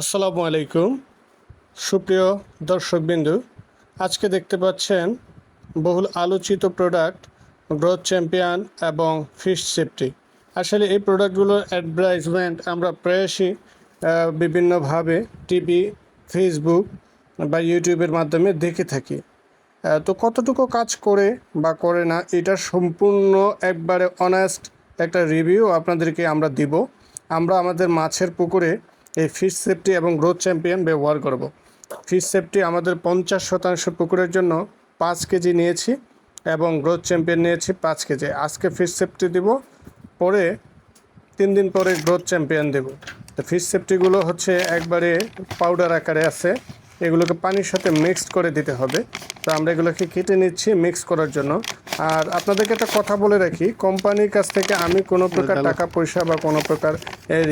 আসসালামু আলাইকুম। সুপ্রিয় দর্শকবিন্দু, আজকে দেখতে পাচ্ছেন বহুল আলোচিত প্রোডাক্ট গ্রোথ চ্যাম্পিয়ন এবং ফিশ সেফটি আসলে এই প্রোডাক্টগুলোর অ্যাডভার্টাইজমেন্ট আমরা প্রায়শই বিভিন্নভাবে টিভি ফেসবুক বা ইউটিউবের মাধ্যমে দেখে থাকি। তো কতটুকু কাজ করে বা করে না, এটা সম্পূর্ণ একবারে অনেস্ট একটা রিভিউ আপনাদেরকে আমরা দিব। আমরা আমাদের মাছের পুকুরে এই ফিশ সেফটি এবং গ্রোথ চ্যাম্পিয়ন ব্যবহার করব। ফিশ সেফটি আমাদের পঞ্চাশ শতাংশ পুকুরের জন্য পাঁচ কেজি নিয়েছি এবং গ্রোথ চ্যাম্পিয়ন নিয়েছি পাঁচ কেজি। আজকে ফিশ সেফটি দিব পরে তিন দিন পরে গ্রোথ চ্যাম্পিয়ন দেব। তো ফিশ সেফটিগুলো হচ্ছে একবারে পাউডার আকারে আছে এগুলোকে পানির সাথে মিক্সড করে দিতে হবে। তো আমরা এগুলোকে কেটে নিচ্ছি মিক্স করার জন্য। আর আপনাদেরকে একটা কথা বলে রাখি কোম্পানির কাছ থেকে আমি কোনো প্রকার টাকা পয়সা বা কোনো প্রকার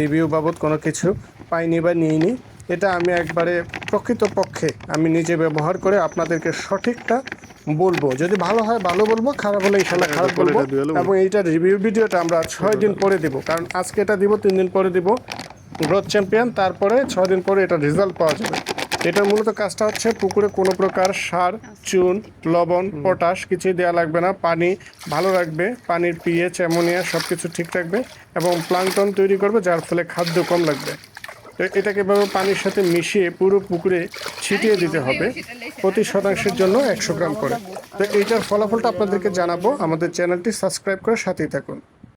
রিভিউ বাবদ কোনো কিছু পাইনি বা নিইনি এটা আমি একবারে প্রকৃতপক্ষে আমি নিজে ব্যবহার করে আপনাদেরকে সঠিকটা বলব। যদি ভালো হয় ভালো বলব খারাপ হলে ইনশাল্লাহ খারাপ বলব এবং এইটার রিভিউ ভিডিওটা আমরা ছয় দিন পরে দিব কারণ আজকে এটা দিব তিন দিন পরে দিব গ্রোথ চ্যাম্পিয়ন তারপরে ছয় দিন পরে এটা রেজাল্ট পাওয়া যাবে। এটার মূলত কাজটা হচ্ছে পুকুরে কোনো প্রকার সার চুন লবণ পটাশ কিছুই দেওয়া লাগবে না পানি ভালো রাখবে পানির পিএইচ অ্যামোনিয়া সব কিছু ঠিক রাখবে এবং প্লাংটন তৈরি করবে যার ফলে খাদ্য কম লাগবে। এটাকে এভাবে পানির সাথে মিশিয়ে পুরো পুকুরে ছিটিয়ে দিতে হবে। প্রতি শতাংশের জন্য একশো গ্রাম করে। তো এইটার ফলাফলটা আপনাদেরকে জানাব। আমাদের চ্যানেলটি সাবস্ক্রাইব করে সাথেই থাকুন।